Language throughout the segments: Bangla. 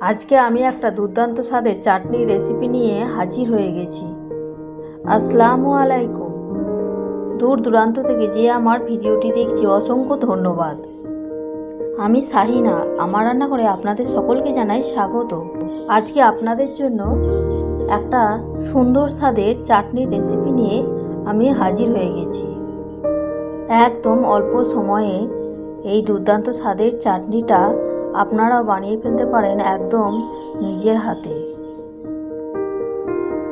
আজকে আমি একটা দুর্দান্ত স্বাদের চাটনির রেসিপি নিয়ে হাজির হয়ে গেছি। আসসালামু আলাইকুম। দূর দূরান্ত থেকে যে আমার ভিডিওটি দেখছি, অসংখ্য ধন্যবাদ। আমি শাহিনা আমার রান্না করে আপনাদের সকলকে জানাই স্বাগত। আজকে আপনাদের জন্য একটা সুন্দর স্বাদের চাটনির রেসিপি নিয়ে আমি হাজির হয়ে গেছি। একদম অল্প সময়ে এই দুর্দান্ত স্বাদের চাটনিটা আপনারাও বানিয়ে ফেলতে পারেন একদম নিজের হাতে।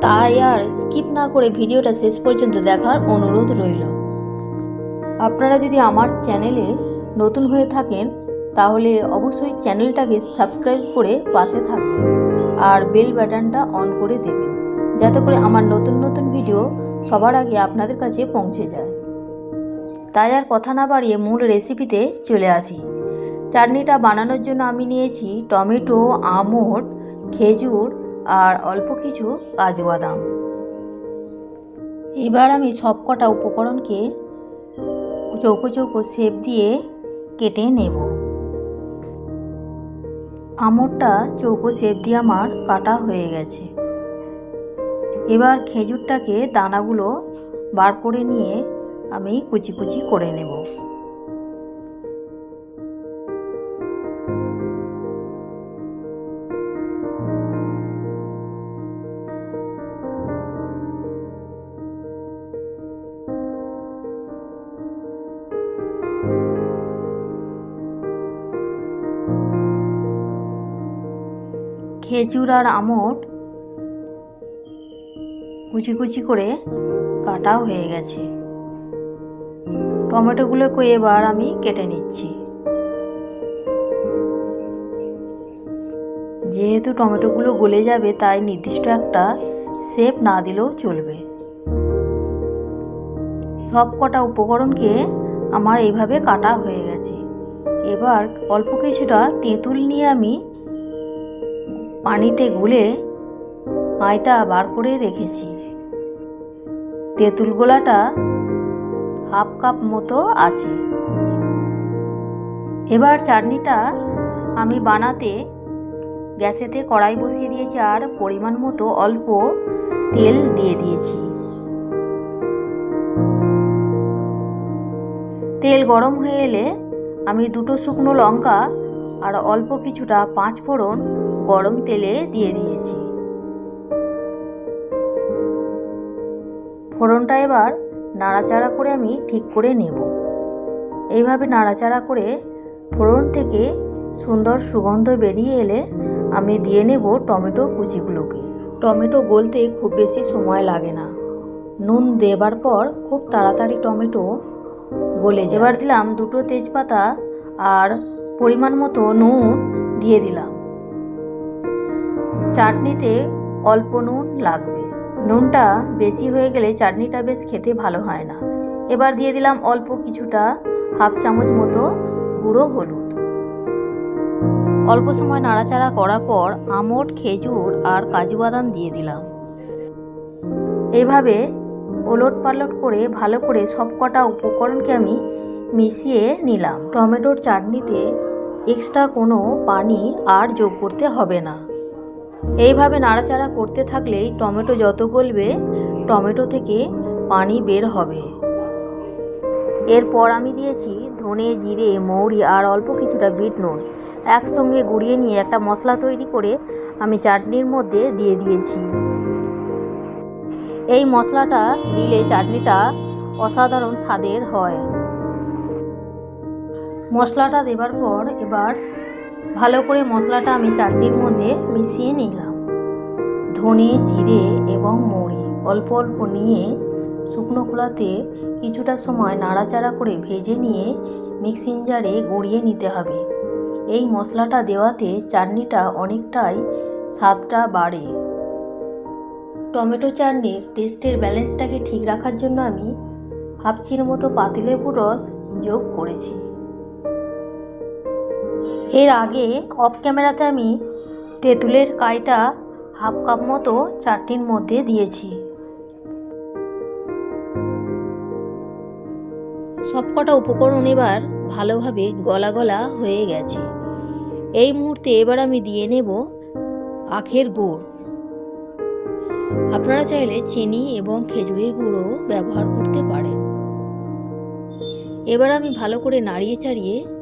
তাই আর স্কিপ না করে ভিডিওটা শেষ পর্যন্ত দেখার অনুরোধ রইল। আপনারা যদি আমার চ্যানেলে নতুন হয়ে থাকেন, তাহলে অবশ্যই চ্যানেলটাকে সাবস্ক্রাইব করে পাশে থাকবেন আর বেল বাটনটা অন করে দেবেন, যাতে করে আমার নতুন নতুন ভিডিও সবার আগে আপনাদের কাছে পৌঁছে যায়। তাই আর কথা না বাড়িয়ে মূল রেসিপিতে চলে আসি। চাটনিটা বানানোর জন্য আমি নিয়েছি টমেটো, আমট, খেজুর আর অল্প কিছু কাজু বাদাম। এবার আমি সব কটা উপকরণকে চৌকো চৌকো শেপ দিয়ে কেটে নেব। আমড়টা চৌকো শেপ দিয়ে আমার কাটা হয়ে গেছে। এবার খেজুরটাকে দানাগুলো বার করে নিয়ে আমি কুচি কুচি করে নেব। খেজুর আর আমট কুচি কুচি করে কাটাও হয়ে গেছে। টমেটোগুলোকে এবার আমি কেটে নিচ্ছি। যেহেতু টমেটোগুলো গলে যাবে, তাই নির্দিষ্ট একটা শেপ না দিলেও চলবে। সব কটা উপকরণকে আমার এইভাবে কাটা হয়ে গেছে। এবার অল্প কিছুটা তেঁতুল নিয়ে আমি পানিতে গুলে কাঁইটা বার করে রেখেছি। তেঁতুল গোলাটা হাফ কাপ মতো আছে। এবার চাটনিটা আমি বানাতে গ্যাসেতে কড়াই বসিয়ে দিয়েছি আর পরিমাণ মতো অল্প তেল দিয়ে দিয়েছি। তেল গরম হয়ে এলে আমি দুটো শুকনো লঙ্কা আর অল্প কিছুটা পাঁচ ফোড়ন গরম তেলে দিয়ে দিয়েছি। ফোড়নটা এবার নাড়াচাড়া করে আমি ঠিক করে নেব। এইভাবে নাড়াচাড়া করে ফোড়ন থেকে সুন্দর সুগন্ধ বেরিয়ে এলে আমি দিয়ে নেব টমেটো কুচিগুলোকে। টমেটো গলতে খুব বেশি সময় লাগে না। নুন দেবার পর খুব তাড়াতাড়ি টমেটো গলে যায়। এবার দিলাম দুটো তেজপাতা আর পরিমাণ মতো নুন দিয়ে দিলাম। চাটনিতে অল্প নুন লাগবে। নুনটা বেশি হয়ে গেলে চাটনিটা বেশ খেতে ভালো হয় না। এবার দিয়ে দিলাম অল্প কিছুটা হাফ চামচ মতো গুঁড়ো হলুদ। অল্প সময় নাড়াচাড়া করার পর আমট, খেজুর আর কাজু বাদাম দিয়ে দিলাম। এইভাবে ওলট পালট করে ভালো করে সব কটা উপকরণকে আমি মিশিয়ে নিলাম। টমেটোর চাটনিতে এক্সট্রা কোনো পানি আর যোগ করতে হবে না। এইভাবে নাড়াচাড়া করতে থাকলেই টমেটো যত গলবে, টমেটো থেকে পানি বের হবে। এরপর আমি দিয়েছি ধনে, জিরে, মৌরি আর অল্প কিছুটা বিট নুন। একসঙ্গে গুঁড়িয়ে নিয়ে একটা মশলা তৈরি করে আমি চাটনির মধ্যে দিয়ে দিয়েছি। এই মশলাটা দিলে চাটনিটা অসাধারণ স্বাদের হয়। মশলাটা দেবার পর এবার ভালো করে মশলাটা আমি চাটনির মধ্যে মিশিয়ে নিলাম। ধনে, জিরে এবং মৌরি অল্প অল্প নিয়ে শুকনো খোলাতে কিছুটা সময় নাড়াচাড়া করে ভেজে নিয়ে মিক্সিং জারে গুঁড়িয়ে নিতে হবে। এই মশলাটা দেওয়াতে চাটনিটা অনেকটাই স্বাদটা বাড়ে। টমেটো চাটনির টেস্টের ব্যালেন্সটাকে ঠিক রাখার জন্য আমি হাফ চির মতো পাতিলেবুর রস যোগ করেছি। এর আগে অফ ক্যামেরাতে আমি তেঁতুলের কাইটা হাফ কাপ মতো চাটনির মধ্যে দিয়েছি। সবকটা উপকরণ এবার ভালোভাবে গলা গলা হয়ে গেছে। এই মুহূর্তে এবার আমি দিয়ে নেব আখের গুড়। আপনারা চাইলে চিনি এবং খেজুরের গুঁড়ো ব্যবহার করতে পারেন। এবার আমি ভালো করে নাড়িয়ে চাড়িয়ে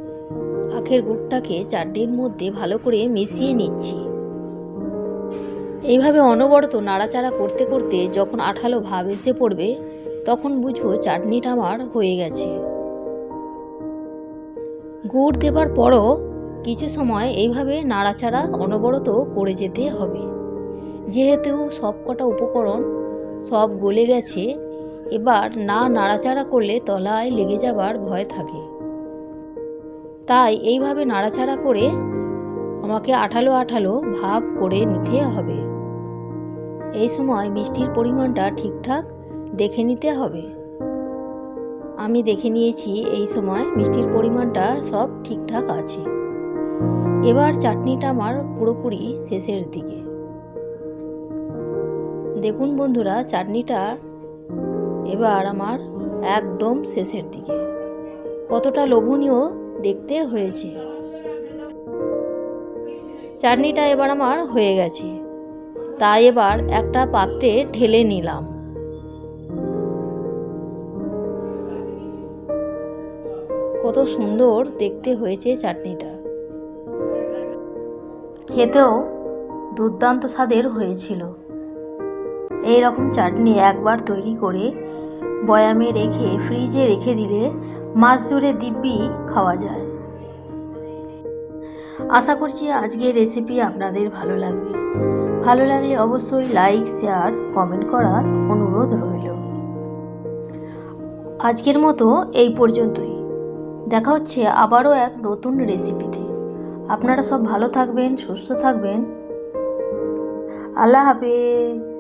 আখের গুড়টাকে চাটনির মধ্যে ভালো করে মিশিয়ে নিচ্ছি। এইভাবে অনবরত নাড়াচাড়া করতে করতে যখন আঠালো ভাব এসে পড়বে, তখন বুঝব চাটনিটা আমার হয়ে গেছে। গুড় দেবার পরও কিছু সময় এইভাবে নাড়াচাড়া অনবরত করে যেতে হবে। যেহেতু সব কটা উপকরণ সব গলে গেছে, এবার না নাড়াচাড়া করলে তলায় লেগে যাবার ভয় থাকে। তাই এইভাবে নাড়াচাড়া করে আমাকে আঠালো আঠালো ভাব করে নিতে হবে। এই সময় মিষ্টির পরিমাণটা ঠিকঠাক দেখে নিতে হবে। আমি দেখে নিয়েছি এই সময় মিষ্টির পরিমাণটা সব ঠিকঠাক আছে। এবার চাটনিটা আমার পুরোপুরি শেষের দিকে। দেখুন বন্ধুরা, চাটনিটা এবার আমার একদম শেষের দিকে। কতটা লোভনীয় দেখতে হয়েছে। চাটনিটা এবার আমার হয়ে গেছে। তাই এবার একটা পাত্রে ঢেলে নিলাম। কত সুন্দর দেখতে হয়েছে চাটনিটা। খেতেও দুর্দান্ত স্বাদের হয়েছিল। এই রকম চাটনি একবার তৈরি করে বয়ামে রেখে ফ্রিজে রেখে দিলে মাস জুড়ে দিব্যি খাওয়া যায়। আশা করছি আজকের রেসিপি আপনাদের ভালো লাগবে। ভালো লাগলে অবশ্যই লাইক শেয়ার কমেন্ট করার অনুরোধ রইল। আজকের মতো এই পর্যন্তই। দেখা হচ্ছে আবারও এক নতুন রেসিপিতে আপনারা সব ভালো থাকবেন, সুস্থ থাকবেন। আল্লাহ হাফেজ।